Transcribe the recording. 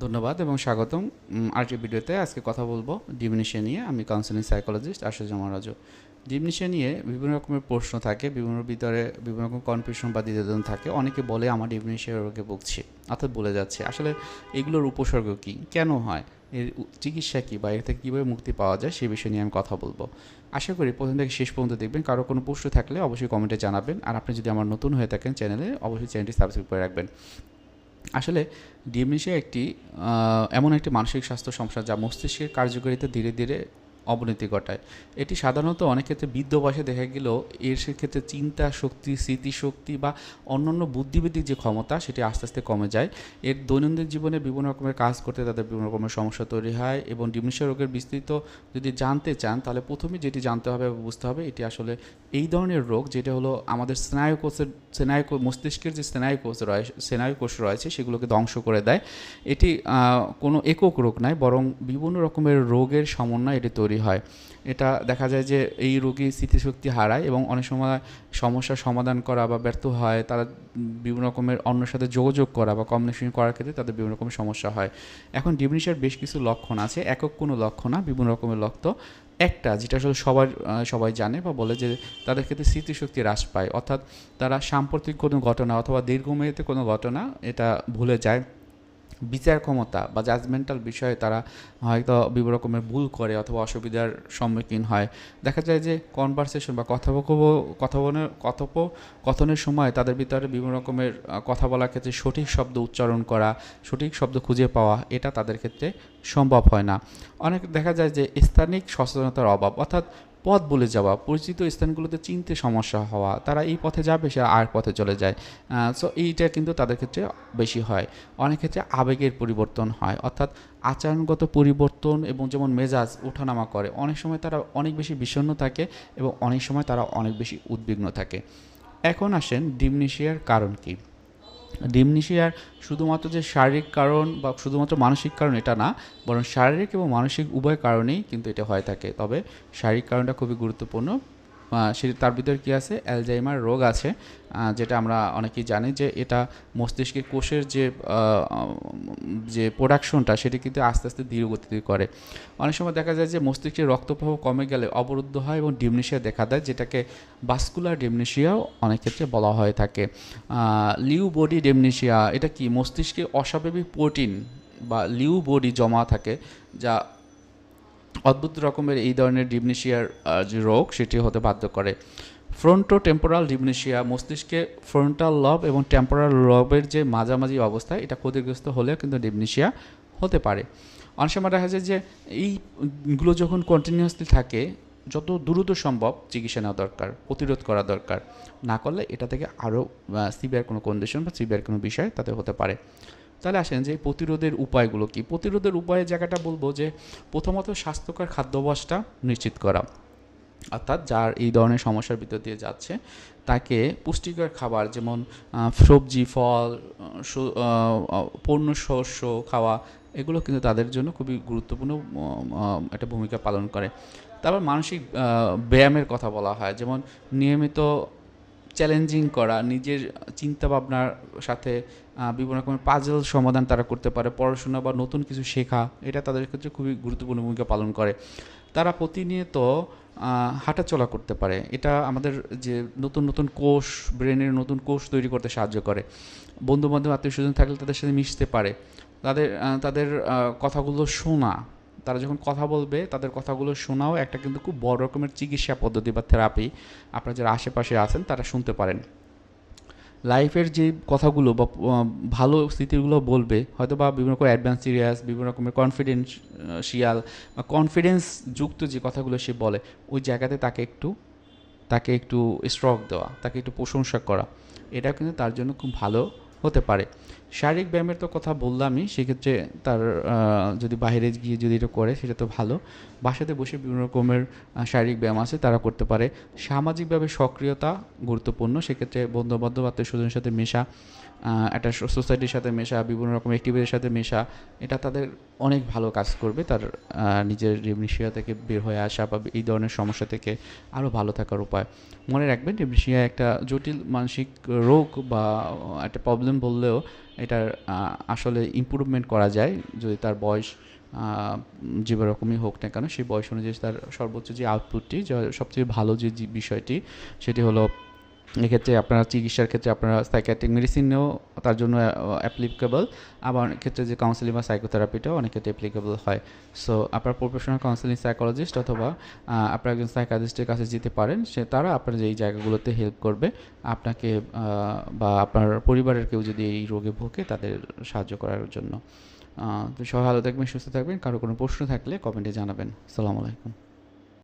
ধন্যবাদ এবং স্বাগতম। আরেকটি ভিডিওতে আজকে কথা বলব ডিমিনিশিয়া নিয়ে। আমি কাউন্সিলিং সাইকোলজিস্ট আশুজ রাজু। ডিমিনিশিয়া নিয়ে বিভিন্ন রকমের প্রশ্ন থাকে, বিভিন্ন ভিতরে বিভিন্ন রকম কনফিউশন বা দ্বিধাদ্বন্দ্ব থাকে। অনেকে বলে, আমার ডিমিনিশিয়া রোগে ভুগছি। অর্থাৎ বলে যাচ্ছে, আসলে এগুলোর উপসর্গ কী? কেন হয়? এর চিকিৎসা কী বা এর থেকে কীভাবে মুক্তি পাওয়া যায়? সে বিষয় নিয়ে আমি কথা বলব। আশা করি প্রথম থেকে শেষ পর্যন্ত দেখবেন। কারও কোনো প্রশ্ন থাকলে অবশ্যই কমেন্টে জানাবেন। আর আপনি যদি আমার নতুন হয়ে থাকেন চ্যানেলে, অবশ্যই চ্যানেলটি সাবস্ক্রাইব করে রাখবেন। আসলে ডিমেনশিয়া একটি এমন একটি মানসিক স্বাস্থ্য সমস্যা যা মস্তিষ্কের কার্যকারিতা ধীরে ধীরে অবনতি ঘটায়। এটি সাধারণত অনেক ক্ষেত্রে বৃদ্ধ বয়সে দেখা গেলেও এর সেক্ষেত্রে চিন্তা শক্তি, স্মৃতিশক্তি বা অন্যান্য বুদ্ধিবৃত্তিক যে ক্ষমতা, সেটি আস্তে আস্তে কমে যায়। এর দৈনন্দিন জীবনে বিভিন্ন রকমের কাজ করতে তাদের বিভিন্ন রকমের সমস্যা তৈরি হয় এবং ডিমেনশিয়া রোগের বিস্তৃত যদি জানতে চান, তাহলে প্রথমে যেটি জানতে হবে বুঝতে হবে, এটি আসলে এই ধরনের রোগ যেটা হলো আমাদের স্নায়ু কোষের স্নায়ু মস্তিষ্কের যে স্নায়ু কোষ রয়েছে স্নায়ু কোষ রয়েছে, সেগুলোকে ধ্বংস করে দেয়। এটি কোনো একক রোগ নয়, বরং বিভিন্ন রকমের রোগের সমন্বয় এটি তৈরি হয়। এটা দেখা যায় যে এই রোগী স্মৃতিশক্তি হারায় এবং অনেক সময় সমস্যার সমাধান করা বা ব্যর্থ হয়, তারা বিভিন্ন রকমের অন্যের সাথে যোগাযোগ করা বা কমিউনিকেশন করার ক্ষেত্রে তাদের বিভিন্ন রকমের সমস্যা হয়। এখন ডিমিনিশার বেশ কিছু লক্ষণ আছে, একক কোনো লক্ষণ না, বিভিন্ন রকমের লক্ষ্য। একটা যেটা আসলে সবার সবাই জানে বা বলে যে তাদের ক্ষেত্রে স্মৃতিশক্তি হ্রাস পায়। অর্থাৎ তারা সাম্প্রতিক কোনো ঘটনা অথবা দীর্ঘমেয়াদী কোনো ঘটনা এটা ভুলে যায়। বিচার ক্ষমতা বা জাজমেন্টাল বিষয়ে তারা হয়তো বিভিন্ন রকমের ভুল করে অথবা অসুবিধার সম্মুখীন হয়। দেখা যায় যে কনভারসেশন বা কথোপকথ কথোপনের কথোপকথনের সময় তাদের ভিতরে বিভিন্ন রকমের কথা বলার ক্ষেত্রে সঠিক শব্দ উচ্চারণ করা, সঠিক শব্দ খুঁজে পাওয়া, এটা তাদের ক্ষেত্রে সম্ভব হয় না। অনেক দেখা যায় যে স্থানিক সচেতনতার অভাব, অর্থাৎ পথ বলে যাওয়া, পরিচিত স্থানগুলোতে চিনতে সমস্যা হওয়া, তারা এই পথে যাবে, সে আর পথে চলে যায়। সো এইটা কিন্তু তাদের ক্ষেত্রে বেশি হয়। অনেক ক্ষেত্রে আবেগের পরিবর্তন হয়। অর্থাৎ আচরণগত পরিবর্তন এবং যেমন মেজাজ, ওঠানামা করে, অনেক সময় তারা অনেক বেশি বিষণ্ণ থাকে এবং অনেক সময় তারা অনেক বেশি উদ্বিগ্ন থাকে। এখন আসেন ডিমনিশিয়ার কারণ কী? ডিমনিশিয়ার শুধুমাত্র যে শারীরিক কারণ বা শুধুমাত্র মানসিক কারণ এটা না, বরং শারীরিক এবং মানসিক উভয় কারণেই কিন্তু এটা হয়ে থাকে। তবে শারীরিক কারণটা খুবই গুরুত্বপূর্ণ। আহ, সে তার ভিতরে কী আছে? অ্যালজাইমার রোগ আছে যেটা আমরা অনেকেই জানি যে এটা মস্তিষ্কের কোষের যে যে প্রোডাকশনটা সেটি কিন্তু আস্তে আস্তে ধীর গতিতে করে। অনেক সময় দেখা যায় যে মস্তিষ্কের রক্তপ্রবাহ কমে গেলে অবরুদ্ধ হয় এবং ডিমনেশিয়া দেখা দেয় যেটাকে বাস্কুলার ডিমনেশিয়াও অনেক ক্ষেত্রে বলা হয়ে থাকে। লিউ বডি ডেমনেশিয়া এটা কি? মস্তিষ্কে অস্বাভাবিক প্রোটিন বা লিউ বডি জমা থাকে যা অদ্ভুত রকমের এই ধরনের ডিমনেশিয়ার যে রোগ, সেটি হতে বাধ্য করে। ফ্রন্টো টেম্পোরাল ডিমনেশিয়া মস্তিষ্কে ফ্রন্টাল লব এবং টেম্পোরাল লবের যে মাঝামাঝি অবস্থা, এটা ক্ষতিগ্রস্ত হলেও কিন্তু ডিমনেশিয়া হতে পারে। অনেক সময় দেখা যায় যে এইগুলো যখন কন্টিনিউয়াসলি থাকে, যত দ্রুত সম্ভব চিকিৎসা নেওয়া দরকার, প্রতিরোধ করা দরকার। না করলে এটা থেকে আরও সিভিয়ার কোনো কন্ডিশন বা সিভিয়ার কোনো বিষয় তাতে হতে পারে। তাহলে আসেন যে প্রতিরোধের উপায়গুলো কি? প্রতিরোধের উপায়ের জায়গাটা বলব যে প্রথমত স্বাস্থ্যকর খাদ্যাভ্যাসটা নিশ্চিত করা। অর্থাৎ যার এই ধরনের সমস্যার ভিতর দিয়ে যাচ্ছে, তাকে পুষ্টিকর খাবার যেমন সবজি, ফল পণ্য শস্য খাওয়া, এগুলো কিন্তু তাদের জন্য খুবই গুরুত্বপূর্ণ একটা ভূমিকা পালন করে। তারপর মানসিক ব্যায়ামের কথা বলা হয়। যেমন নিয়মিত চ্যালেঞ্জিং করা, নিজের চিন্তা ভাবনার সাথে বিভিন্ন রকমের পাজল সমাধান তারা করতে পারে, পড়াশোনা বা নতুন কিছু শেখা, এটা তাদের ক্ষেত্রে খুবই গুরুত্বপূর্ণ ভূমিকা পালন করে। তারা প্রতিনিয়ত হাঁটাচলা করতে পারে। এটা আমাদের যে নতুন নতুন কোষ, ব্রেনের নতুন কোষ তৈরি করতে সাহায্য করে। বন্ধু বান্ধব আত্মীয় স্বজন থাকলে তাদের সাথে মিশতে পারে। তাদের তাদের কথাগুলো শোনা তারা যখন কথা বলবে, তাদের কথাগুলো শোনাও একটা কিন্তু খুব বড় রকমের চিকিৎসা পদ্ধতি বা থেরাপি আপনারা যারা আশেপাশে আছেন তারা শুনতে পারেন। লাইফের যে কথাগুলো বা ভালো স্মৃতিগুলো বলবে হয়তো বা বিভিন্ন রকম অ্যাডভান্স সিরিয়াস, বিভিন্ন রকমের কনফিডেন্সিয়াল বা কনফিডেন্স যুক্ত যে কথাগুলো সে বলে, ওই জায়গাতে তাকে একটু তাকে একটু স্ট্রক দেওয়া, তাকে একটু প্রশংসা করা। এটা কিন্তু তার জন্য খুব ভালো হতে পারে। শারীরিক ব্যায়ামের তো কথা বললামই, সেক্ষেত্রে তার যদি বাইরে গিয়ে যদি এটা করে, সেটা তো ভালো। বাসাতে বসে বিভিন্ন রকমের শারীরিক ব্যায়াম আছে, তারা করতে পারে। সামাজিকভাবে সক্রিয়তা গুরুত্বপূর্ণ, সেক্ষেত্রে বন্ধু বান্ধব আত্মীয় স্বজনের সাথে মেশা একটা সোসাইটির সাথে মেশা, বিভিন্ন রকম অ্যাক্টিভিটির সাথে মেশা, এটা তাদের অনেক ভালো কাজ করবে। তার নিজের রিমনিশিয়া থেকে বের হয়ে আসা বা এই ধরনের সমস্যা থেকে আরও ভালো থাকার উপায়। মনে রাখবেন রিমনিশিয়া একটা জটিল মানসিক রোগ বা একটা প্রবলেম বললেও এটার আসলে ইম্প্রুভমেন্ট করা যায়। যদি তার বয়স যে রকমই হোক না কেন, সেই বয়স অনুযায়ী তার সর্বোচ্চ যে আউটপুটটি সবচেয়ে ভালো যে বিষয়টি, সেটি হলো এক্ষেত্রে আপনারা চিকিৎসার ক্ষেত্রে আপনারা সাইকিয়াট্রিক মেডিসিনও তার জন্য অ্যাপ্লিকেবল আবার অনেক ক্ষেত্রে যে কাউন্সিলিং বা সাইকোথেরাপিটাও অনেক ক্ষেত্রে অ্যাপ্লিকেবল হয়। সো আপনার প্রফেশনাল কাউন্সিলিং সাইকোলজিস্ট অথবা আপনারা একজন সাইকাজিস্টের কাছে যেতে পারেন, সে, তারা আপনার যে এই জায়গাগুলোতে হেল্প করবে, আপনাকে বা আপনার পরিবারের কেউ যদি এই রোগে ভোগে, তাদের সাহায্য করার জন্য। তো সবাই ভালো থাকবেন, সুস্থ থাকবেন, কারও কোনো প্রশ্ন থাকলে কমেন্টে জানাবেন। আসসালামু আলাইকুম।